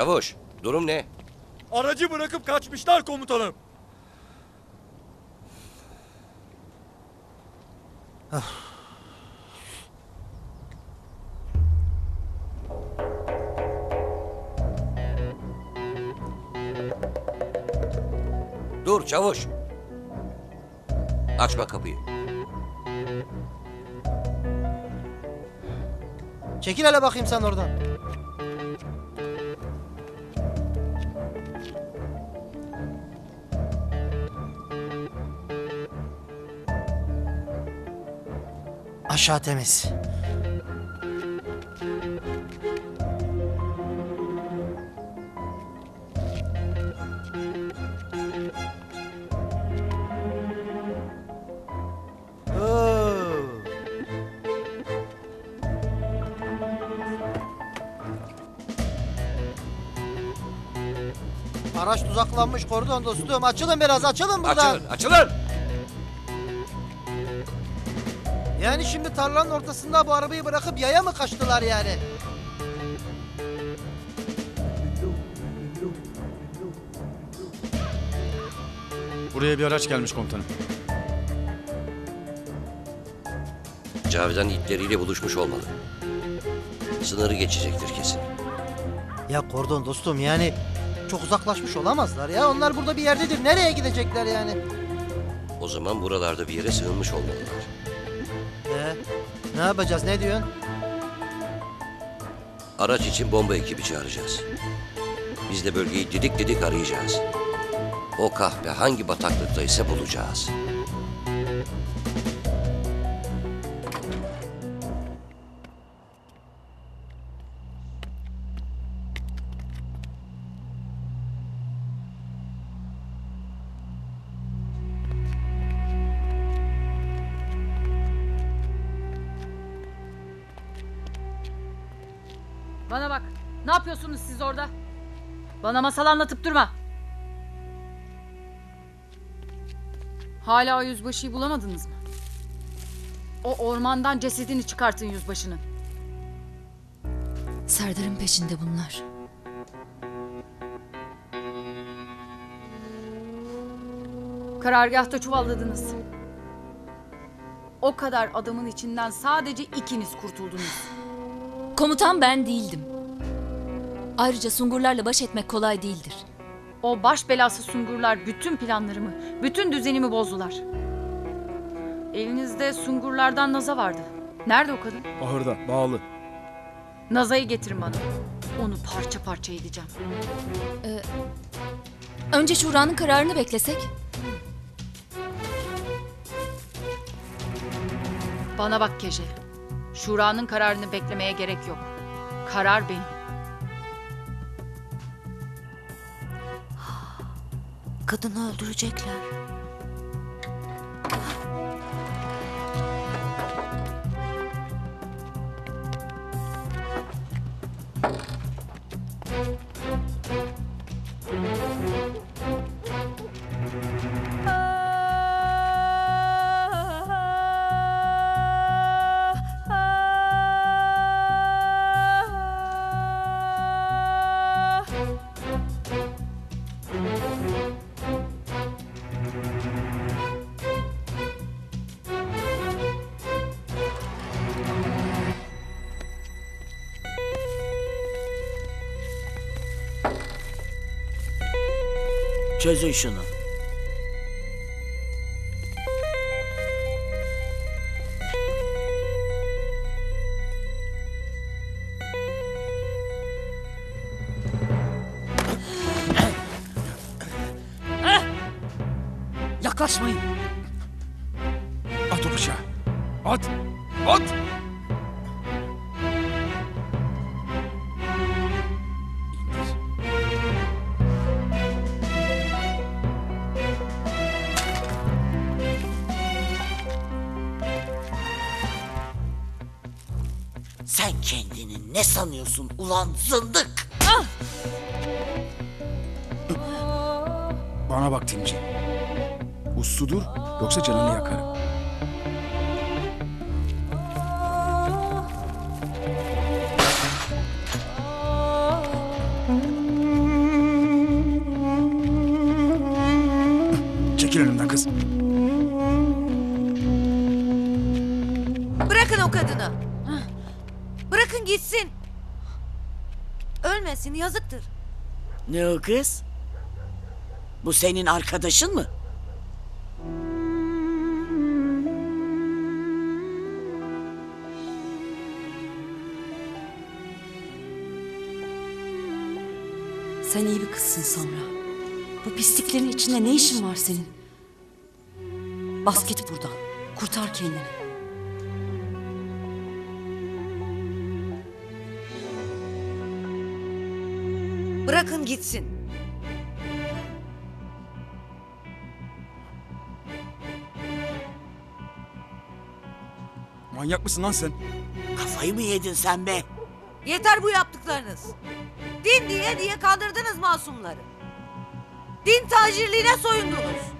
Çavuş, durum ne? Aracı bırakıp kaçmışlar komutanım. Dur çavuş. Açma kapıyı. Çekil hele bakayım sen oradan. Aşağı temiz. Oo. Araç tuzaklanmış kordon dostum. Açılın biraz açılın buradan. Açılın, açılın! Yani şimdi tarlanın ortasında bu arabayı bırakıp yaya mı kaçtılar yani? Buraya bir araç gelmiş komutanım. Cavidan itleriyle buluşmuş olmalı. Sınırı geçecektir kesin. Ya kordon dostum yani çok uzaklaşmış olamazlar ya. Onlar burada bir yerdedir. Nereye gidecekler yani? O zaman buralarda bir yere sığınmış olmalılar. Ne yapacağız ne diyorsun? Araç için bomba ekibi çağıracağız. Biz de bölgeyi didik didik arayacağız. O kahpe hangi bataklıktaysa bulacağız. Bana masal anlatıp durma. Hala o yüzbaşıyı bulamadınız mı? O ormandan cesedini çıkartın yüzbaşının. Serdar'ın peşinde bunlar. Karargahta çuvalladınız. O kadar adamın içinden sadece ikiniz kurtuldunuz. Komutan ben değildim. Ayrıca sungurlarla baş etmek kolay değildir. O baş belası sungurlar bütün planlarımı, bütün düzenimi bozdular. Elinizde sungurlardan Naza vardı. Nerede o kadın? Ahırda, bağlı. Naza'yı getirin bana. Onu parça parça edeceğim. Önce Şura'nın kararını beklesek. Bana bak Keje. Şura'nın kararını beklemeye gerek yok. Karar benim. Kadını öldürecekler. Çözün şunu. Yaklaşmayın. At o bıçağı. At! At! Ulan zındık? Bana bak Timci. Usludur yoksa canını yakarım. Ölmesin yazıktır. Ne o kız? Bu senin arkadaşın mı? Sen iyi bir kızsın Samra. Bu pisliklerin içinde ne işin var senin? Bas git buradan. Kurtar kendini. Bırakın gitsin. Manyak mısın lan sen? Kafayı mı yedin sen be? Yeter bu yaptıklarınız. Din diye diye kandırdınız masumları. Din tacirliğine soyundunuz.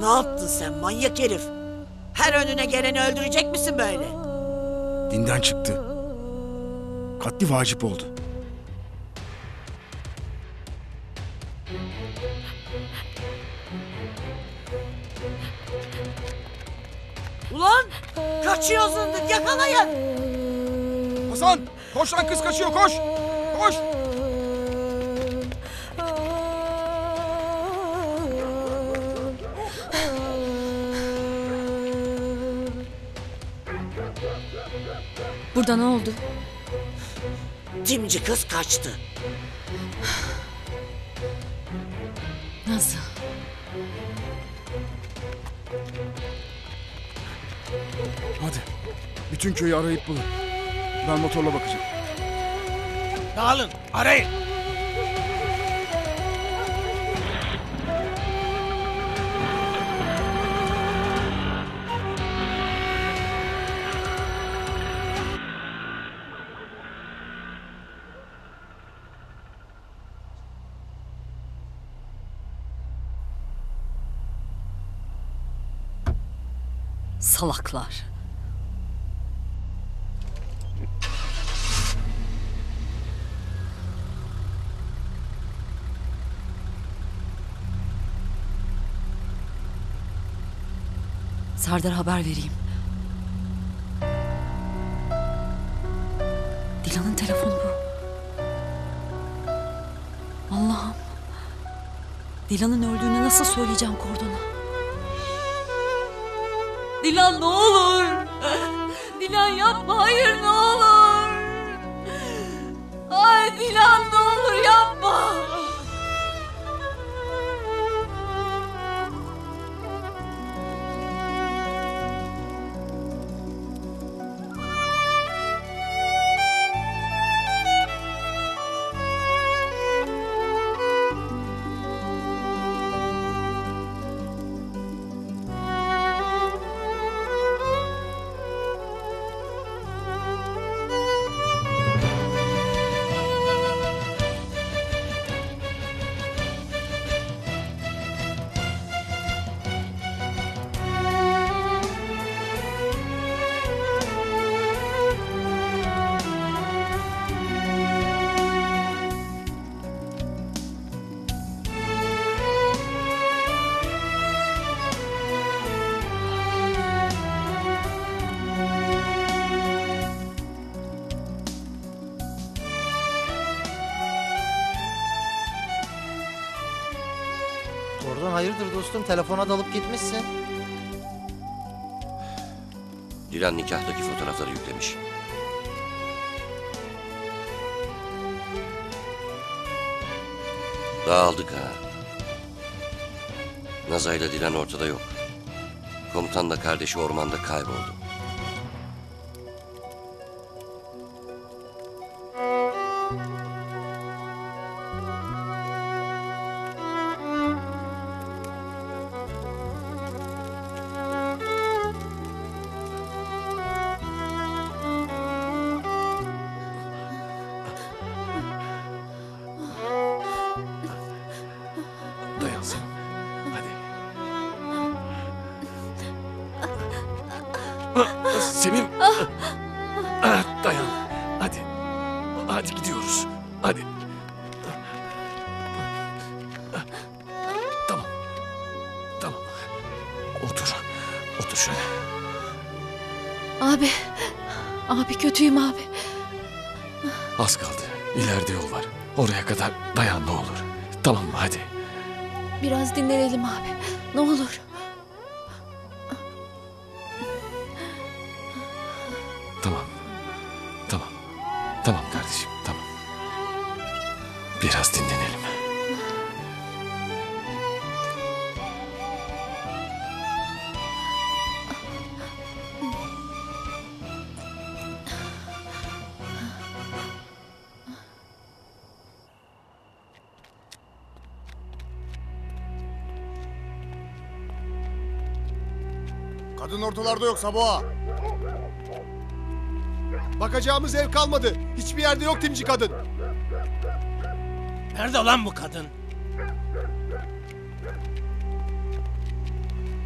Ne yaptın sen manyak herif? Her önüne geleni öldürecek misin böyle? Dinden çıktı. Katli vacip oldu. Ulan kaçıyor zındık yakalayın. Hasan! Koş lan kız kaçıyor koş! Koş! Burada ne oldu? Timci kız kaçtı. Nasıl? Hadi. Bütün köyü arayıp bulun. Ben motorla bakacağım. Dağılın. Arayın. Salaklar. Serdar haber vereyim. Dilan'ın telefonu bu. Allah'ım. Dilan'ın öldüğünü nasıl söyleyeceğim Kordon'a? Dilan ne olur. Dilan yapma hayır ne olur. Ay Dilan ne olur yapma. Hayırdır dostum telefona dalıp gitmişsin. Dilan nikahtaki fotoğrafları yüklemiş. Dağıldık ha. Nazayla Dilan ortada yok. Komutanla kardeşi ormanda kayboldu. Otur şöyle. Abi. Abi kötüyüm abi. Az kaldı. İleride yol var. Oraya kadar dayan ne olur. Tamam mı? Hadi. Biraz dinlenelim abi. Ne olur. Kadın ortalarda yok Saboğa. Bakacağımız ev kalmadı. Hiçbir yerde yok timci kadın. Nerede lan bu kadın?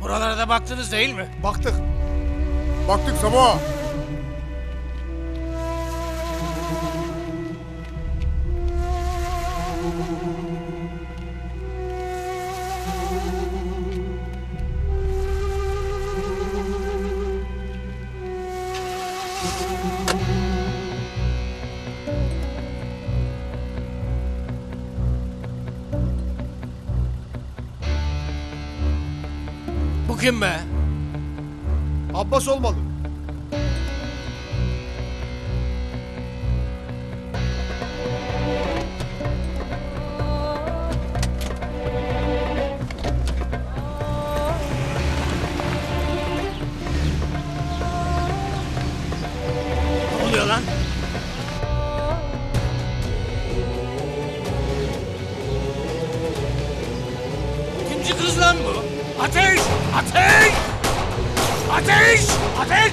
Buralara da baktınız değil mi? Baktık. Baktık Saboğa. Kim be? Abbas olmalı. Ne oluyor lan? Kimci kız lan bu? Ateş! Ateş! Ateş! Ateş!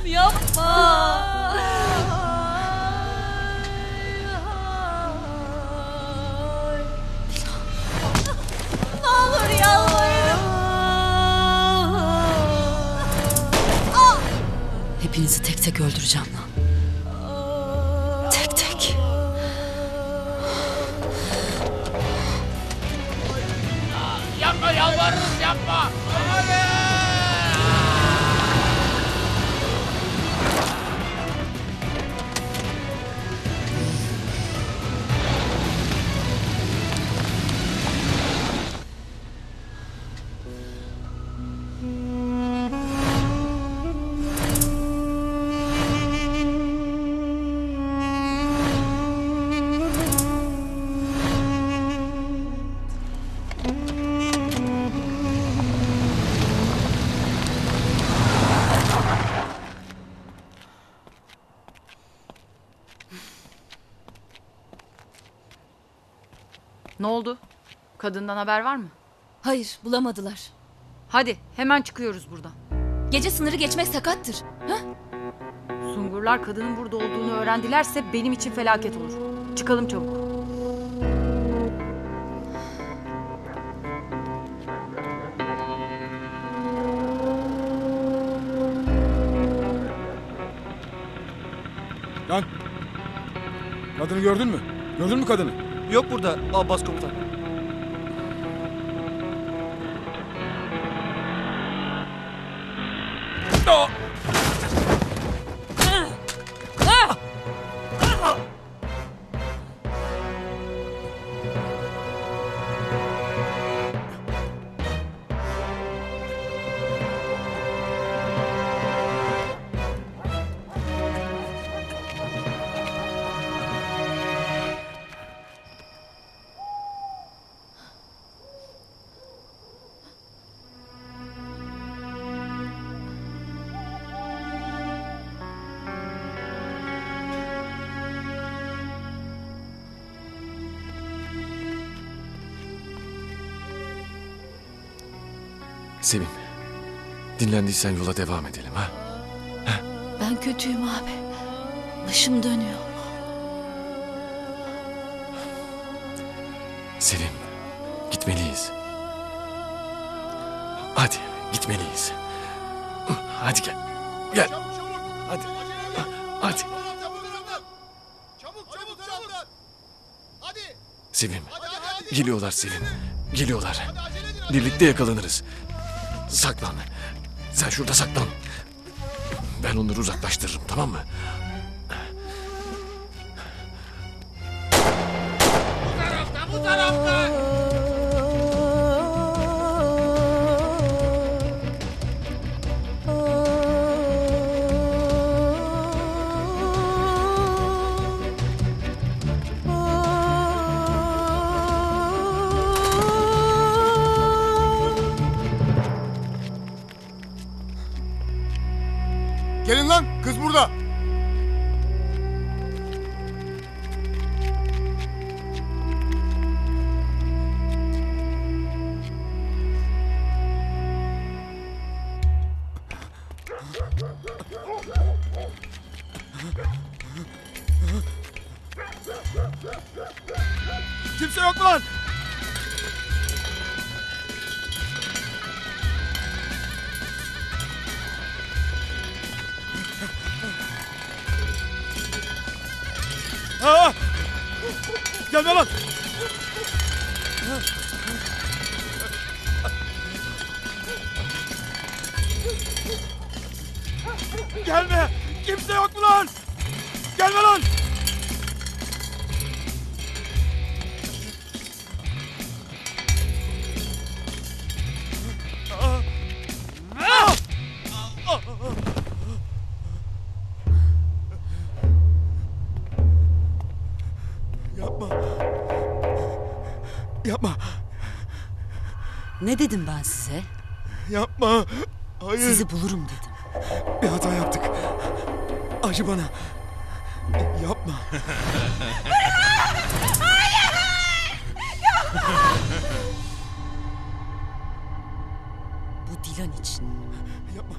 Ne oldu? Kadından haber var mı? Hayır bulamadılar. Hadi hemen çıkıyoruz buradan. Gece sınırı geçmek sakattır. Ha? Sungurlar kadının burada olduğunu öğrendilerse benim için felaket olur. Çıkalım çabuk. Lan Kadını gördün mü? Gördün mü kadını? Yok burada Abbas komutan. Sevim. Dinlendiysen yola devam edelim ha. Ben kötüyüm abi. Başım dönüyor. Sevim. Gitmeliyiz. Hadi gitmeliyiz. Hadi gel. Gel. Hadi. Hadi. Sevim. Geliyorlar Sevim. Geliyorlar. Birlikte yakalanırız. Saklan. Sen şurada saklan. Ben onları uzaklaştırırım tamam mı? Gelme! Kimse yok mu lan? Gelme lan! Yapma. Yapma. Ne dedim ben size? Yapma. Hayır. Sizi bulurum dedim. Bir hata yaptık. Acı bana. Yapma. Bu Dilan için. Yapma.